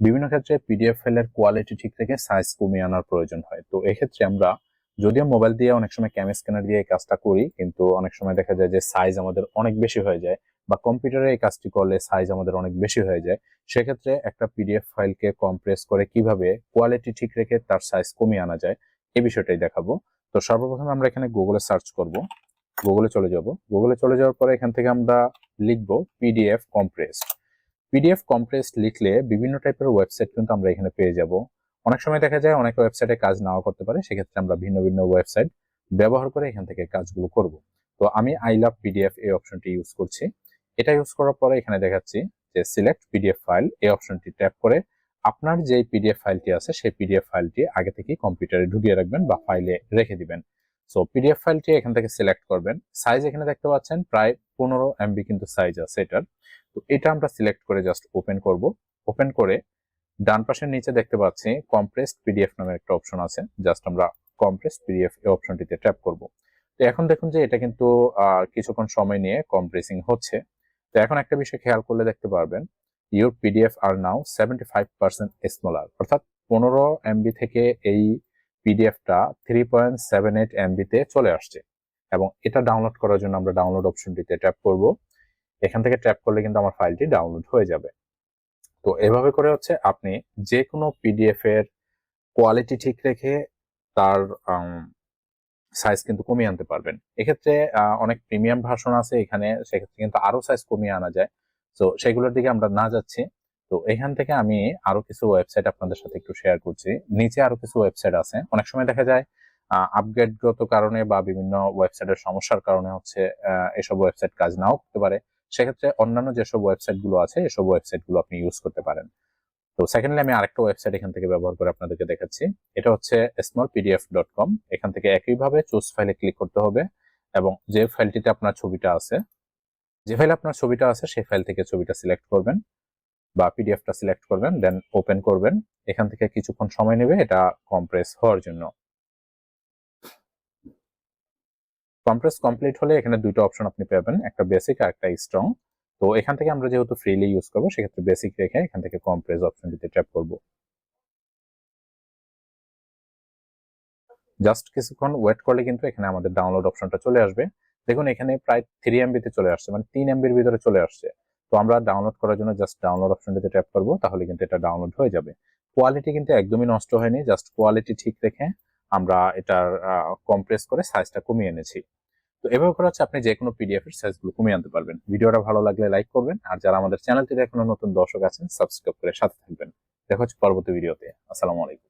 বিভিন্ন ক্ষেত্রে পিডিএফ ফাইলের কোয়ালিটি ঠিক রেখে সাইজ কমিয়ে আনার প্রয়োজন হয়। তো এক্ষেত্রে আমরা যদিও মোবাইল দিয়ে অনেক সময় ক্যাম স্ক্যানার দিয়ে এই কাজটা করি, কিন্তু অনেক সময় দেখা যায় যে সাইজ আমাদের অনেক বেশি হয়ে যায় বা কম্পিউটারে এই কাজটি করলে সাইজ আমাদের অনেক বেশি হয়ে যায়, সেক্ষেত্রে একটা পিডিএফ ফাইলকে কম্প্রেস করে কীভাবে কোয়ালিটি ঠিক রেখে তার সাইজ কমিয়ে আনা যায়, এই বিষয়টাই দেখাবো। তো সর্বপ্রথম আমরা এখানে গুগলে সার্চ করব। গুগলে চলে যাব। গুগলে চলে যাওয়ার পরে এখান থেকে আমরা লিখব পিডিএফ কম্প্রেসড পিডিএফ কম্প্রেসড লিখলে বিভিন্ন টাইপের ওয়েবসাইট কিন্তু আমরা এখানে পেয়ে যাব। অনেক সময় দেখা যায় অনেক ওয়েবসাইটে কাজ নাও করতে পারে, সেক্ষেত্রে আমরা ভিন্ন ভিন্ন ওয়েবসাইট ব্যবহার করে এখান থেকে কাজগুলো করব। তো আমি আই লাভ পিডিএফ এই অপশনটি ইউজ করছি। এটা ইউজ করার পরে এখানে দেখাচ্ছি যে সিলেক্ট পিডিএফ ফাইল এই অপশনটি ট্যাপ করে আপনার যে পিডিএফ ফাইলটি আছে, সেই পিডিএফ ফাইলটি আগে থেকেই কম্পিউটারে ঢুকিয়ে রাখবেন বা ফাইলে রেখে দিবেন। সো পিডিএফ ফাইলটি এখান থেকে সিলেক্ট করবেন। সাইজ এখানে দেখতে পাচ্ছেন, প্রায় পনেরো এমবি কিন্তু সাইজ আছে এটার। তো এটা আমরা সিলেক্ট করে জাস্ট ওপেন করব। ওপেন করে ডান পাশের নিচে দেখতে পাচ্ছি কম্প্রেসড পিডিএফ নামের একটা অপশন আছে। জাস্ট আমরা কম্প্রেসড পিডিএফ এই অপশনটিতে ট্যাপ করব। তো এখন দেখুন যে এটা কিন্তু কিছুক্ষণ সময় নিয়ে কম্প্রেসিং হচ্ছে। তো এখন একটা বিষয় খেয়াল করলে দেখতে পারবেন your PDF are now seventy five percent smaller অর্থাৎ পনেরো এমবি থেকে এই পিডিএফটা থ্রি পয়েন্ট সেভেন এইট এমবিতে চলে আসছে এবং এটা ডাউনলোড করার জন্য আমরা ডাউনলোড অপশনটিতে ট্যাপ করব। এখান থেকে ট্যাপ করলে কিন্তু আমার ফাইলটি ডাউনলোড হয়ে যাবে। তো এভাবে করে হচ্ছে আপনি যে কোনো পিডিএফ এর কোয়ালিটি ঠিক রেখে তার সাইজ কিন্তু কমিয়ে আনতে পারবেন। এক্ষেত্রে অনেক প্রিমিয়াম ভার্সন আছে এখানে, সেক্ষেত্রে কিন্তু আরও সাইজ কমিয়ে আনা যায়। তো সেগুলোর দিকে আমরা না যাচ্ছি। তো এখান থেকে আমি আরও কিছু ওয়েবসাইট আপনাদের সাথে একটু শেয়ার করছি। নিচে আরও কিছু ওয়েবসাইট আছে। অনেক সময় দেখা যায় আপগ্রেডগত কারণে বা বিভিন্ন ওয়েবসাইটের সমস্যার কারণে হচ্ছে এসব ওয়েবসাইট কাজ নাও করতে পারে। সেক্ষেত্রে অন্যান্য যেসব ওয়েবসাইটগুলো আছে, এসব ওয়েবসাইটগুলো আপনি ইউজ করতে পারেন। তো সেকেন্ডলি আমি আরেকটা ওয়েবসাইট এখান থেকে ব্যবহার করে আপনাদেরকে দেখাচ্ছি। এটা হচ্ছে স্মল পিডিএফ ডট কম এখান থেকে একইভাবে চুজ ফাইলে ক্লিক করতে হবে এবং যে ফাইলটিতে আপনার ছবিটা আছে, যে ফাইলে আপনার ছবিটা আছে, সেই ফাইল থেকে ছবিটা সিলেক্ট করবেন। বা পিডিএফটা সিলেক্ট করবেন দেন ওপেন করবেন। এখান থেকে কিছুক্ষণ সময় নেবে, এটা কম্প্রেস হওয়ার জন্য। কম্প্রেস কমপ্লিট হলে এখানে দুটো অপশন আপনি পাবেন, একটা বেসিক আর একটা স্ট্রং তো এখান থেকে আমরা যেহেতু ফ্রিলি ইউজ করব, সেক্ষেত্রে বেসিক রেখে এখান থেকে কম্প্রেস অপশনটিতে ট্যাপ করব। জাস্ট কিছুক্ষণ ওয়েট করলে কিন্তু এখানে আমাদের ডাউনলোড অপশনটা চলে আসবে। দেখুন, এখানে প্রায় থ্রি এমবিতে চলে আসছে মানে তিন এমবির ভিতরে চলে আসছে। তো আমরা ডাউনলোড করার জন্য জাস্ট ডাউনলোড অপশনটিতে ট্যাপ করব, তাহলে কিন্তু এটা ডাউনলোড হয়ে যাবে। কোয়ালিটি কিন্তু একদমই নষ্ট হয়নি জাস্ট কোয়ালিটি ঠিক রেখে আমরা এটার কম্প্রেস করে সাইজটা কমিয়ে এনেছি। তো এভাবে করে হচ্ছে আপনি যে কোনো পিডিএফ এর সাইজগুলো কমিয়ে আনতে পারবেন। ভিডিওটা ভালো লাগলে লাইক করবেন, আর যারা আমাদের চ্যানেলটিতে এখনও নতুন দর্শক আছেন সাবস্ক্রাইব করে সাথে থাকবেন। দেখা হচ্ছে পরবর্তী ভিডিওতে আসসালামু আলাইকুম।